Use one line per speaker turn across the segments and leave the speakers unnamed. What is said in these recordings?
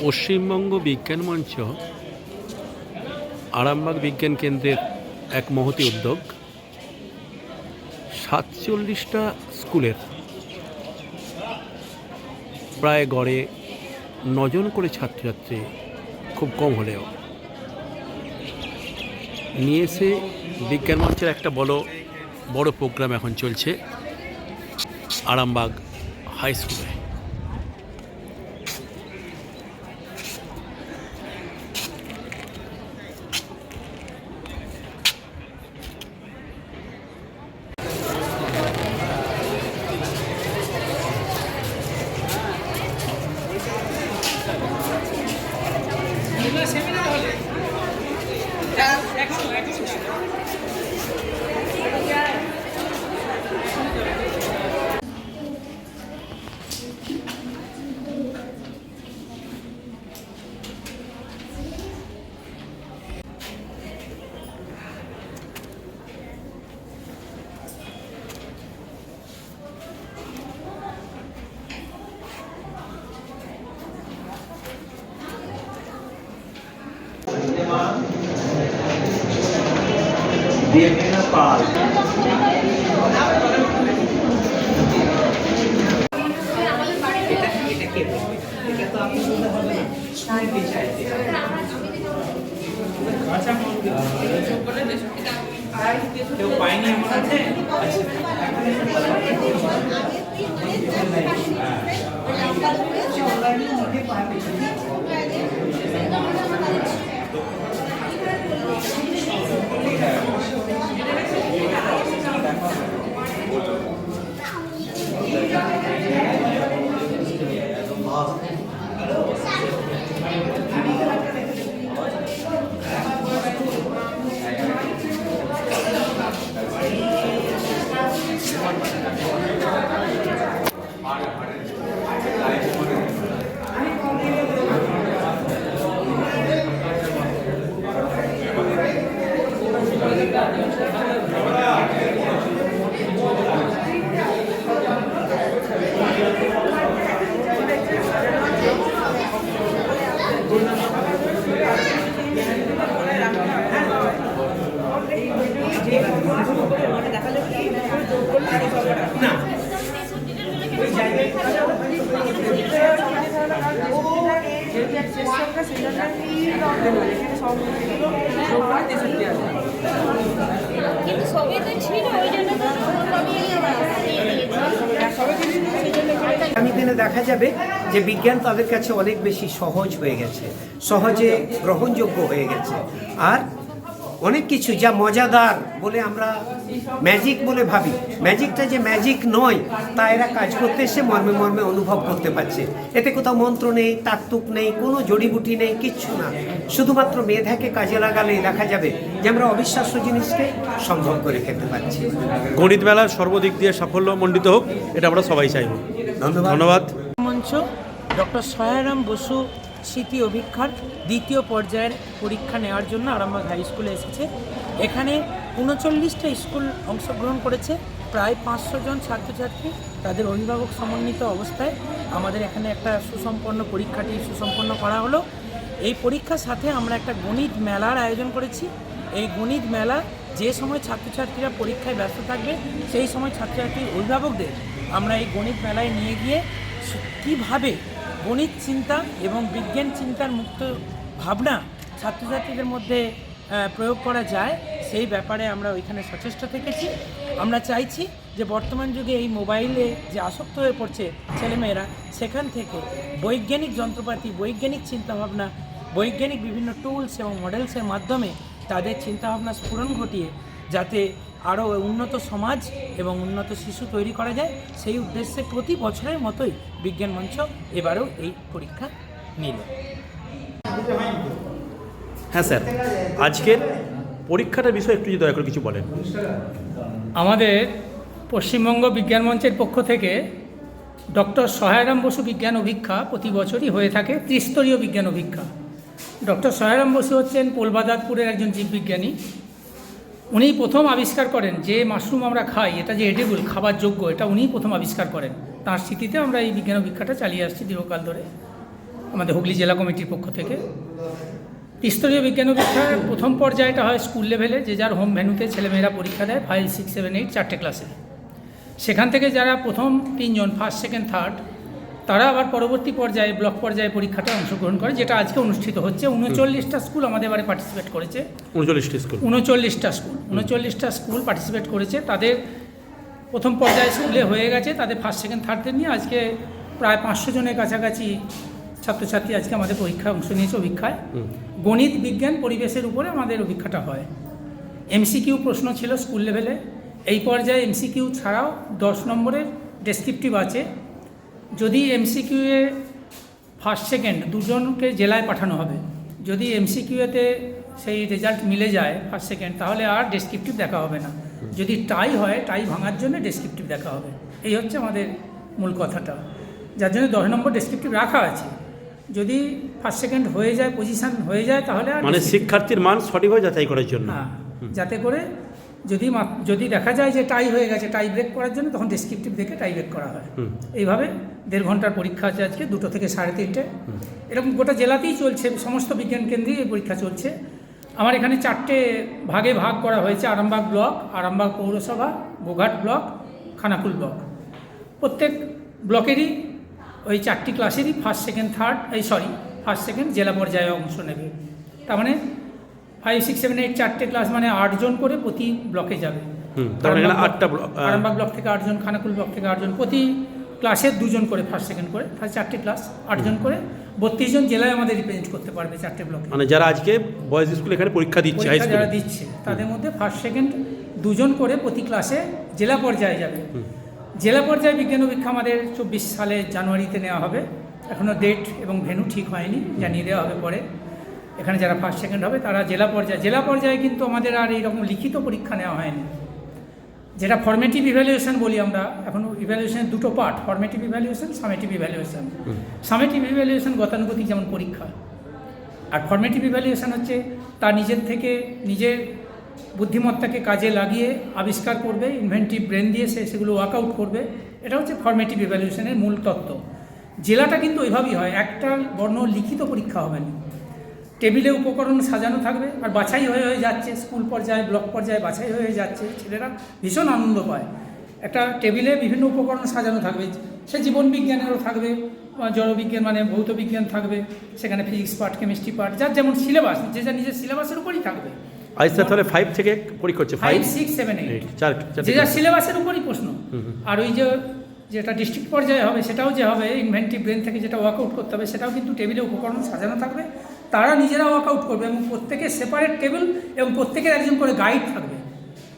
পশ্চিমবঙ্গ বিজ্ঞান মঞ্চ, আরামবাগ বিজ্ঞান কেন্দ্রের এক মহতি উদ্যোগ, সাতচল্লিশটা স্কুলের প্রায় গড়ে নজন করে ছাত্রছাত্রী খুব কম হলেও নিয়ে এসে বিজ্ঞান মঞ্চের একটা বড় বড় প্রোগ্রাম এখন চলছে আরামবাগ হাই স্কুলে।
দেবলীনা পাল এটা এটা কে বলবে? এটা তো আপনি বলতে হবে না কে চাইছে? কেউ পায়নি এমন আছে আচ্ছা না
কিন্তু সবই তো ছিল ওই জন্য তো আমি
আগামী দিনে দেখা যাবে যে বিজ্ঞান তাদের কাছে অনেক বেশি সহজ হয়ে গেছে, সহজে গ্রহণযোগ্য হয়ে গেছে। আর অনেক কিছু যা মজাদার বলে আমরা ম্যাজিক বলে ভাবি। ম্যাজিকটা যে ম্যাজিক নয় তা এরা কাজ করতে এসে মর্মে মর্মে অনুভব করতে পারছে। এতে কোথাও মন্ত্র নেই তাকতুক নেই কোনো জড়িবুটি নেই কিচ্ছু না। শুধুমাত্র মেধাকে কাজে লাগালেই দেখা যাবে যে আমরা অবিশ্বাস্য জিনিসকে সম্ভব করে খেতে পারছি।
গণিত মেলা সর্বদিক দিয়ে সাফল্য মণ্ডিত হোক এটা আমরা সবাই চাইব।
ধন্যবাদ।
ধন্যবাদ।
মঞ্চ ডক্টর সয়ারাম বসু স্মৃতি অভিক্ষার দ্বিতীয় পর্যায়ের পরীক্ষা নেওয়ার জন্য আরামবাগ হাই স্কুলে এসেছে। এখানে উনচল্লিশটা স্কুল অংশগ্রহণ করেছে। প্রায় পাঁচশো জন ছাত্রছাত্রী তাদের অভিভাবক সমন্বিত অবস্থায় আমাদের এখানে একটা সুসম্পন্ন পরীক্ষাটি সুসম্পন্ন করা হলো। এই পরীক্ষার সাথে আমরা একটা গণিত মেলার আয়োজন করেছি। এই গণিত মেলা যে সময় ছাত্রছাত্রীরা পরীক্ষায় ব্যস্ত থাকবে, সেই সময় ছাত্রছাত্রীর অভিভাবকদের আমরা এই গণিত মেলায় নিয়ে গিয়ে কীভাবে গণিত চিন্তা এবং বিজ্ঞান চিন্তার মুক্ত ভাবনা ছাত্রছাত্রীদের মধ্যে প্রয়োগ করা যায়, সেই ব্যাপারে আমরা ওইখানে সচেষ্ট থেকেছি। আমরা চাইছি যে বর্তমান যুগে এই মোবাইলে যে আসক্ত হয়ে পড়ছে ছেলেমেয়েরা, সেখান থেকে বৈজ্ঞানিক যন্ত্রপাতি, বৈজ্ঞানিক চিন্তাভাবনা, বৈজ্ঞানিক বিভিন্ন টুলস এবং মডেলসের মাধ্যমে তাদের চিন্তাভাবনা স্ফুরণ ঘটিয়ে, যাতে আরও উন্নত সমাজ এবং উন্নত শিশু তৈরি করা যায় সেই উদ্দেশ্যে প্রতি বছরের মতোই বিজ্ঞান মঞ্চ এবারেও এই পরীক্ষা নিল।
হ্যাঁ স্যার আজকের পরীক্ষাটার বিষয়ে একটু যদি দয়া করে কিছু বলেন।
আমাদের পশ্চিমবঙ্গ বিজ্ঞান মঞ্চের পক্ষ থেকে ডক্টর সহায়রাম বসু বিজ্ঞান অভিক্ষা প্রতি বছরই হয়ে থাকে ত্রিস্তরীয় বিজ্ঞান অভিক্ষা। ডক্টর সহায়রাম বসু হচ্ছেন পোলবাদাতপুরের একজন জীববিজ্ঞানী। উনিই প্রথম আবিষ্কার করেন যে মাশরুম আমরা খাই, এটা যে এডেবল খাবার যোগ্য এটা উনিই প্রথম আবিষ্কার করেন। তার স্মৃতিতে আমরা এই বিজ্ঞান অভিক্ষাটা চালিয়ে আসছি দীর্ঘকাল ধরে আমাদের হুগলি জেলা কমিটির পক্ষ থেকে। স্তরীয় বিজ্ঞান পরীক্ষার প্রথম পর্যায়টা হয় স্কুল লেভেলে, যে যার হোম ভেন্যুতে ছেলেমেয়েরা পরীক্ষা দেয় ফাইভ সিক্স সেভেন এইট চারটে ক্লাসে। সেখান থেকে যারা প্রথম তিনজন ফার্স্ট সেকেন্ড থার্ড তারা আবার পরবর্তী পর্যায়ে ব্লক পর্যায়ে পরীক্ষাতে অংশগ্রহণ করে যেটা আজকে অনুষ্ঠিত হচ্ছে। উনচল্লিশটা স্কুল আমাদের এবারে পার্টিসিপেট করেছে।
উনচল্লিশটা স্কুল।
উনচল্লিশটা স্কুল। উনচল্লিশটা স্কুল পার্টিসিপেট করেছে। তাদের প্রথম পর্যায়ে স্কুলে হয়ে গেছে। তাদের ফার্স্ট সেকেন্ড থার্ডদের নিয়ে আজকে প্রায় পাঁচশো জনের কাছাকাছি ছাত্রছাত্রী আজকে আমাদের পরীক্ষায় অংশ নিয়েছে অভিক্ষায়। গণিত বিজ্ঞান পরিবেশের উপরে আমাদের অভিক্ষাটা হয়। এমসিকিউ প্রশ্ন ছিল স্কুল লেভেলে। এই পর্যায়ে এমসিকিউ ছাড়াও দশ নম্বরের ডেসক্রিপটিভ আছে। যদি এমসিকিউ এ ফার্স্ট সেকেন্ড দুজনকে জেলায় পাঠানো হবে যদি এমসিকিউতে সেই রেজাল্ট মিলে যায় ফার্স্ট সেকেন্ড তাহলে আর ডেসক্রিপটিভ দেখা হবে না। যদি টাই হয় টাই ভাঙার জন্য ডেসক্রিপটিভ দেখা হবে। এই হচ্ছে আমাদের মূল কথাটা। যার জন্য দশ নম্বর ডেসক্রিপটিভ রাখা আছে। যদি ফার্স্ট সেকেন্ড হয়ে যায় পজিশন হয়ে যায় তাহলে আর
মানে শিক্ষার্থীর মান সঠিকভাবে যাচাই করার জন্য।
হ্যাঁ যাতে করে যদি মা- যদি দেখা যায় যে টাই হয়ে গেছে টাই ব্রেক করার জন্য তখন ডেসক্রিপটিভ দেখে টাই ব্রেক করা হয়। এইভাবে দেড় ঘণ্টার পরীক্ষা আছে আজকে দুটো থেকে সাড়ে তিনটে। এরকম গোটা জেলাতেই চলছে সমস্ত বিজ্ঞান কেন্দ্রেই এই পরীক্ষা চলছে। আমার এখানে চারটে ভাগে ভাগ করা হয়েছে আরামবাগ ব্লক আরামবাগ পৌরসভা গোঘাট ব্লক খানাকুল ব্লক। প্রত্যেক ব্লকেরই ওই চারটি ক্লাসেরই ফার্স্ট সেকেন্ড থার্ড এই সরি ফার্স্ট সেকেন্ড জেলা পর্যায়ে অংশ নেবে। তার মানে ফাইভ সিক্স সেভেন এইট চারটে ক্লাস মানে আটজন করে প্রতি ব্লকে যাবে।
আটটা ব্লক,
আরামবাগ ব্লক থেকে আটজন খানাকুল ব্লক থেকে আটজন প্রতি ক্লাসের দুজন করে ফার্স্ট সেকেন্ড করে তাহলে চারটে ক্লাস আটজন করে বত্রিশ জন জেলায় আমাদের রিপ্রেজেন্ট করতে পারবে চারটে ব্লকে
মানে যারা আজকে বয়েজ স্কুল এখানে পরীক্ষা দিচ্ছে
যারা দিচ্ছে তাদের মধ্যে ফার্স্ট সেকেন্ড দুজন করে প্রতি ক্লাসে জেলা পর্যায়ে যাবে। জেলা পর্যায়ে বিজ্ঞান পরীক্ষা আমাদের চব্বিশ সালে জানুয়ারিতে নেওয়া হবে। এখনও ডেট এবং ভেন্যু ঠিক হয়নি জানিয়ে দেওয়া হবে পরে। এখানে যারা ফার্স্ট সেকেন্ড হবে তারা জেলা পর্যায়ে জেলা পর্যায়ে কিন্তু আমাদের আর এইরকম লিখিত পরীক্ষা নেওয়া হয়নি। যেটা ফর্মেটিভ ইভ্যালুয়েশন বলি আমরা এখন ইভ্যালুয়েশনের দুটো part formative evaluation summative evaluation summative evaluation গতানুগতিক যেমন পরীক্ষা আর ফর্মেটিভ ইভ্যালুয়েশন হচ্ছে তার নিজের থেকে নিজের বুদ্ধিমত্তাকে কাজে লাগিয়ে আবিষ্কার করবে ইনভেন্টিভ ব্রেন দিয়ে সে সেগুলো ওয়ার্কআউট করবে এটা হচ্ছে ফর্মেটিভ ইভ্যালুয়েশনের মূল তত্ত্ব। জেলাটা কিন্তু ওইভাবেই হয় একটা বর্ণ লিখিত পরীক্ষা হবে না। টেবিলে উপকরণ সাজানো থাকবে আর বাছাই হয়ে হয়ে যাচ্ছে স্কুল পর্যায়ে ব্লক পর্যায়ে বাছাই হয়ে যাচ্ছে ছেলেরা ভীষণ আনন্দ পায়। একটা টেবিলে বিভিন্ন উপকরণ সাজানো থাকবে সে জীবন বিজ্ঞানেরও থাকবে জড়বিজ্ঞান মানে ভৌত বিজ্ঞান থাকবে সেখানে ফিজিক্স পার্ট কেমিস্ট্রি পার্ট যার যেমন সিলেবাস যে যার নিজের সিলেবাসের উপরই থাকবে।
তাহলে ফাইভ থেকে পরীক্ষা হচ্ছে
ফাইভ সিক্স সেভেন এইট
চার
যে যার সিলেবাসের উপরই প্রশ্ন। আর ওই যে যেটা ডিস্ট্রিক্ট পর্যায়ে হবে সেটাও যে হবে ইনভেন্টিভ ব্রেন থেকে যেটা ওয়ার্কআউট করতে হবে সেটাও কিন্তু টেবিলে উপকরণ সাজানো থাকবে। তারা নিজেরা ওয়ার্কআউট করবে এবং প্রত্যেকের সেপারেট টেবিল এবং প্রত্যেকের একজন করে গাইড থাকবে।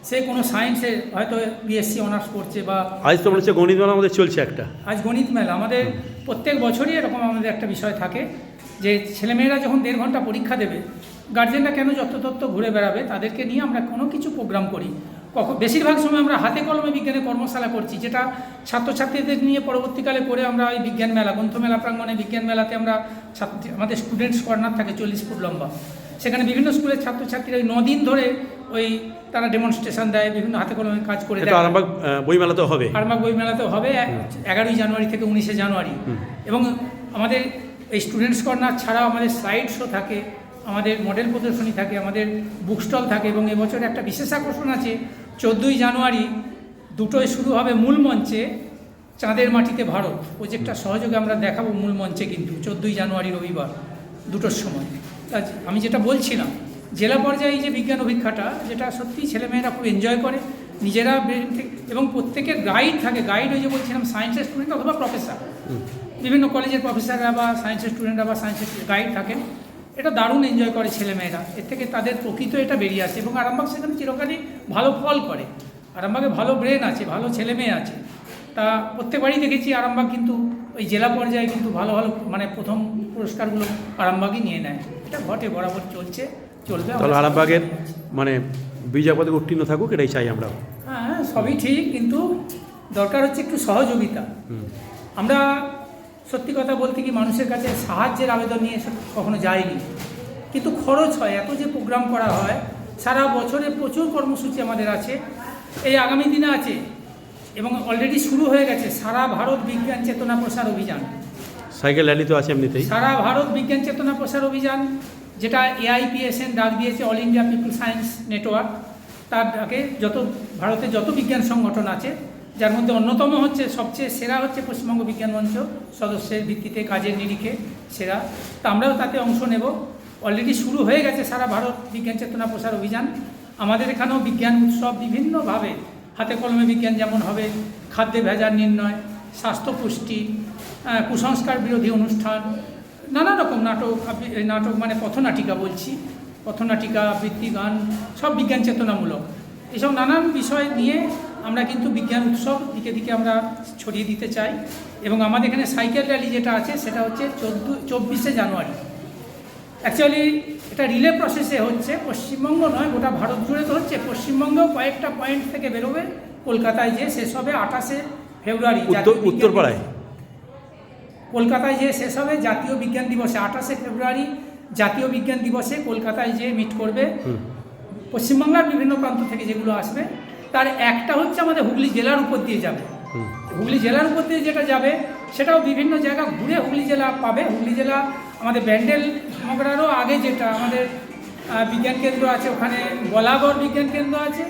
সে কোনো সায়েন্সে হয়তো বিএসসি অনার্স করছে বা
আজ তো মনে হচ্ছে গণিত মেলা আমাদের চলছে একটা।
আজ গণিত মেলা। আমাদের প্রত্যেক বছরই এরকম আমাদের একটা বিষয় থাকে যে ছেলেমেয়েরা যখন দেড় ঘণ্টা পরীক্ষা দেবে গার্জেনরা কেন যত্রতত্ত্ব ঘুরে বেড়াবে তাদেরকে নিয়ে আমরা কোনো কিছু প্রোগ্রাম করি। কখন বেশিরভাগ সময় আমরা হাতে কলমে বিজ্ঞানের কর্মশালা করছি যেটা ছাত্রছাত্রীদের নিয়ে পরবর্তীকালে করে আমরা ওই বিজ্ঞান মেলা গ্রন্থমেলা প্রাঙ্গণে বিজ্ঞান মেলাতে আমরা ছাত্র আমাদের স্টুডেন্টস কর্নার থাকে চল্লিশ ফুট লম্বা। সেখানে বিভিন্ন স্কুলের ছাত্রছাত্রীরা ওই দিন ধরে ওই তারা ডেমনস্ট্রেশন দেয় বিভিন্ন হাতে কলমে কাজ করে দেখায়।
আরামবাগ বইমেলাতেও হবে?
আরমাগ বই মেলাতেও হবে এগারোই জানুয়ারি থেকে উনিশে জানুয়ারি। এবং আমাদের এই স্টুডেন্টস কর্নার ছাড়াও আমাদের স্লাইড শো থাকে। আমাদের মডেল প্রদর্শনী থাকে আমাদের বুক স্টল থাকে এবং এবছর একটা বিশেষ আকর্ষণ আছে। চোদ্দোই জানুয়ারি দুটোই শুরু হবে মূল মঞ্চে চাঁদের মাটিতে ভারত। প্রজেক্টটা সহযোগে আমরা দেখাবো মূল মঞ্চে কিন্তু চোদ্দোই জানুয়ারি রবিবার দুটোর সময়। আমি যেটা বলছিলাম জেলা পর্যায়ে যে বিজ্ঞান অভিক্ষাটা যেটা সত্যি ছেলেমেয়েরা খুব এনজয় করে নিজেরা এবং প্রত্যেকের গাইড থাকে গাইড ওই যে বলছিলাম সায়েন্সের স্টুডেন্ট অথবা প্রফেসর বিভিন্ন কলেজের প্রফেসররা বা সায়েন্সের স্টুডেন্টরা বা সায়েন্সের গাইড থাকেন। এটা দারুণ এনজয় করে ছেলেমেয়েরা। এর থেকে তাদের প্রকৃত এটা বেরিয়ে আসে এবং আরামবাগ সেখানে চিরকালই ভালো ফল করে। আরামবাগে ভালো ব্রেন আছে ভালো ছেলে মেয়ে আছে। তা প্রত্যেকবারই দেখেছি আরামবাগ কিন্তু ওই জেলা পর্যায়ে কিন্তু ভালো ভালো মানে প্রথম পুরস্কারগুলো আরামবাগই নিয়ে নেয়। এটা ঘটে বরাবর চলছে চলবে
তাহলে আরামবাগের মানে বিজয় পদকে উত্তীর্ণ থাকুক এটাই চাই আমরা
হ্যাঁ সবই ঠিক কিন্তু দরকার হচ্ছে একটু সহযোগিতা। আমরা সত্যি কথা বলতে কি মানুষের কাছে সাহায্যের আবেদন নিয়ে কখনো যায়নি। কিন্তু খরচ হয় এত যে প্রোগ্রাম করা হয় সারা বছরে প্রচুর কর্মসূচি আমাদের আছে। এই আগামী দিনে আছে এবং অলরেডি শুরু হয়ে গেছে সারা ভারত বিজ্ঞান চেতনা প্রসার অভিযান।
সাইকেল র্যালি তো আছে এমনিতেই।
সারা ভারত বিজ্ঞান চেতনা প্রসার অভিযান যেটা এআইপিএসএন ডাক দিয়েছে all India people science network তার ডাকে যত ভারতে যত বিজ্ঞান সংগঠন আছে যার মধ্যে অন্যতম হচ্ছে, সবচেয়ে সেরা হচ্ছে পশ্চিমবঙ্গ বিজ্ঞান মঞ্চ, সদস্যের ভিত্তিতে কাজের নিরিখে সেরা। তা আমরাও তাতে অংশ নেব। অলরেডি শুরু হয়ে গেছে সারা ভারত বিজ্ঞান চেতনা প্রসার অভিযান। আমাদের এখানেও বিজ্ঞান উৎসব বিভিন্নভাবে হাতে কলমে বিজ্ঞান যেমন হবে, খাদ্যে ভেজাল নির্ণয়, স্বাস্থ্য পুষ্টি কুসংস্কার বিরোধী অনুষ্ঠান, নানা রকম নাটক নাটক মানে পথনাটিকা বলছি। পথনাটিকা, আবৃত্তি, গান, সব বিজ্ঞান চেতনামূলক। এসব নানান বিষয় নিয়ে আমরা কিন্তু বিজ্ঞান উৎসব দিকে দিকে আমরা ছড়িয়ে দিতে চাই। এবং আমাদের এখানে সাইকেল র্যালি যেটা আছে সেটা হচ্ছে চোদ্দ চব্বিশে জানুয়ারি। অ্যাকচুয়ালি এটা রিলে প্রসেসে হচ্ছে। পশ্চিমবঙ্গ নয় গোটা ভারত জুড়ে তো হচ্ছে। পশ্চিমবঙ্গেও কয়েকটা পয়েন্ট থেকে বেরোবে। কলকাতায় যে শেষ হবে আঠাশে ফেব্রুয়ারি
উত্তরপাড়ায়।
কলকাতায় যে শেষ হবে জাতীয় বিজ্ঞান দিবসে। আঠাশে ফেব্রুয়ারি জাতীয় বিজ্ঞান দিবসে কলকাতায় যে মিট করবে। পশ্চিমবাংলার বিভিন্ন প্রান্ত থেকে যেগুলো আসবে তার একটা হচ্ছে আমাদের হুগলি জেলার উপর দিয়ে যাবে। হুগলি জেলার উপর দিয়ে যেটা যাবে সেটাও বিভিন্ন জায়গা ঘুরে হুগলি জেলা পাবে। হুগলি জেলা আমাদের ব্যান্ডেল মগরারও আগে যেটা আমাদের বিজ্ঞান কেন্দ্র আছে ওখানে গলাগড় বিজ্ঞান কেন্দ্র আছে।